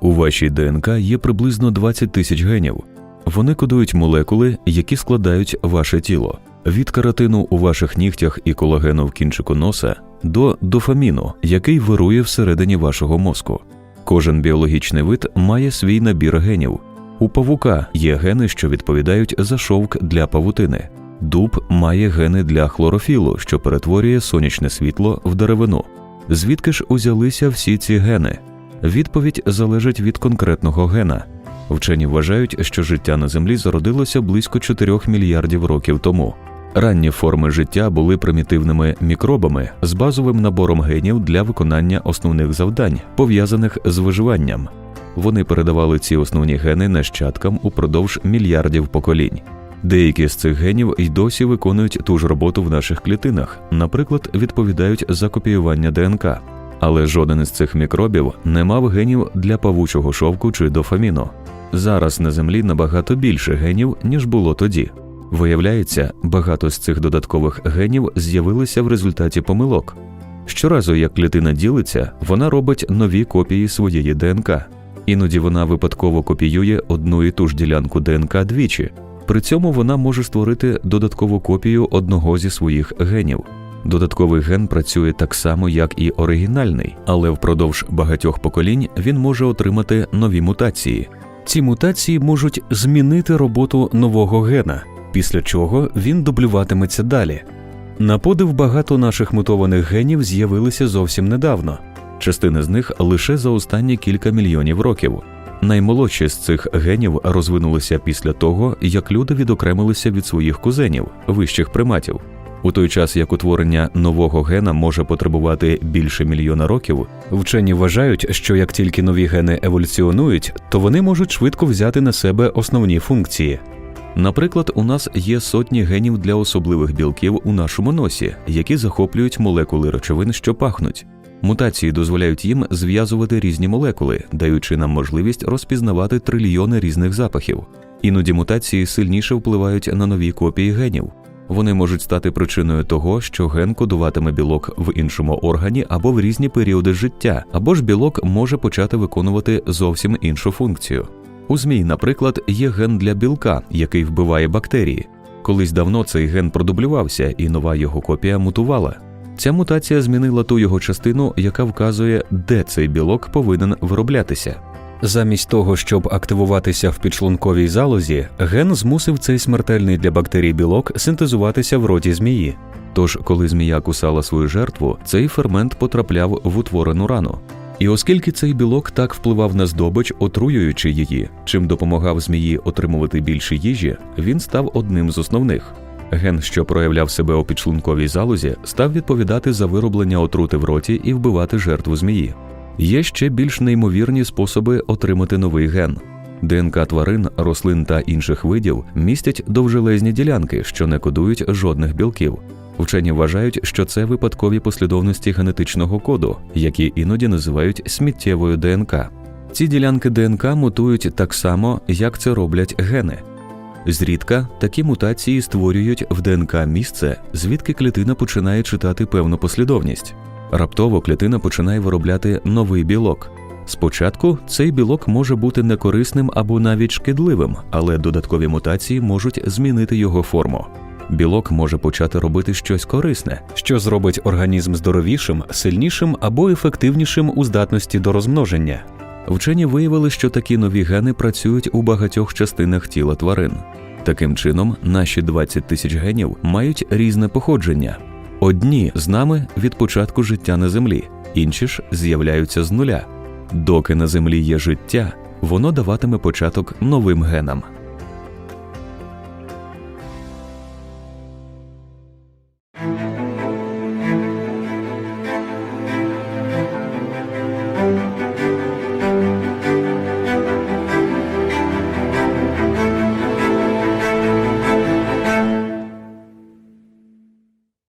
вашій ДНК є приблизно 20 тисяч генів. Вони кодують молекули, які складають ваше тіло. Від каротину у ваших нігтях і колагену в кінчику носа до дофаміну, який вирує всередині вашого мозку. Кожен біологічний вид має свій набір генів. У павука є гени, що відповідають за шовк для павутини. Дуб має гени для хлорофілу, що перетворює сонячне світло в деревину. Звідки ж узялися всі ці гени? Відповідь залежить від конкретного гена. Вчені вважають, що життя на Землі зародилося близько 4 мільярдів років тому. Ранні форми життя були примітивними мікробами з базовим набором генів для виконання основних завдань, пов'язаних з виживанням. Вони передавали ці основні гени нащадкам упродовж мільярдів поколінь. Деякі з цих генів й досі виконують ту ж роботу в наших клітинах, наприклад, відповідають за копіювання ДНК. Але жоден із цих мікробів не мав генів для павучого шовку чи дофаміну. Зараз на землі набагато більше генів, ніж було тоді. Виявляється, багато з цих додаткових генів з'явилися в результаті помилок. Щоразу, як клітина ділиться, вона робить нові копії своєї ДНК. Іноді вона випадково копіює одну і ту ж ділянку ДНК двічі. При цьому вона може створити додаткову копію одного зі своїх генів. Додатковий ген працює так само, як і оригінальний, але впродовж багатьох поколінь він може отримати нові мутації. Ці мутації можуть змінити роботу нового гена, після чого він дублюватиметься далі. На подив багато наших мутованих генів з'явилися зовсім недавно. Частина з них лише за останні кілька мільйонів років. Наймолодші з цих генів розвинулися після того, як люди відокремилися від своїх кузенів, вищих приматів. У той час як утворення нового гена може потребувати більше мільйона років, вчені вважають, що як тільки нові гени еволюціонують, то вони можуть швидко взяти на себе основні функції. Наприклад, у нас є сотні генів для особливих білків у нашому носі, які захоплюють молекули речовин, що пахнуть. Мутації дозволяють їм зв'язувати різні молекули, даючи нам можливість розпізнавати трильйони різних запахів. Іноді мутації сильніше впливають на нові копії генів. Вони можуть стати причиною того, що ген кодуватиме білок в іншому органі або в різні періоди життя, або ж білок може почати виконувати зовсім іншу функцію. У змій, наприклад, є ген для білка, який вбиває бактерії. Колись давно цей ген продублювався, і нова його копія мутувала. Ця мутація змінила ту його частину, яка вказує, де цей білок повинен вироблятися. Замість того, щоб активуватися в підшлунковій залозі, ген змусив цей смертельний для бактерій білок синтезуватися в роті змії. Тож, коли змія кусала свою жертву, цей фермент потрапляв в утворену рану. І оскільки цей білок так впливав на здобич, отруюючи її, чим допомагав змії отримувати більше їжі, він став одним з основних. Ген, що проявляв себе у підшлунковій залозі, став відповідати за вироблення отрути в роті і вбивати жертву змії. Є ще більш неймовірні способи отримати новий ген. ДНК тварин, рослин та інших видів містять довжелезні ділянки, що не кодують жодних білків. Вчені вважають, що це випадкові послідовності генетичного коду, які іноді називають сміттєвою ДНК. Ці ділянки ДНК мутують так само, як це роблять гени. Зрідка такі мутації створюють в ДНК місце, звідки клітина починає читати певну послідовність. Раптово клітина починає виробляти новий білок. Спочатку цей білок може бути некорисним або навіть шкідливим, але додаткові мутації можуть змінити його форму. Білок може почати робити щось корисне, що зробить організм здоровішим, сильнішим або ефективнішим у здатності до розмноження. Вчені виявили, що такі нові гени працюють у багатьох частинах тіла тварин. Таким чином, наші 20 тисяч генів мають різне походження. Одні з нами від початку життя на землі, інші ж з'являються з нуля. Доки на землі є життя, воно даватиме початок новим генам.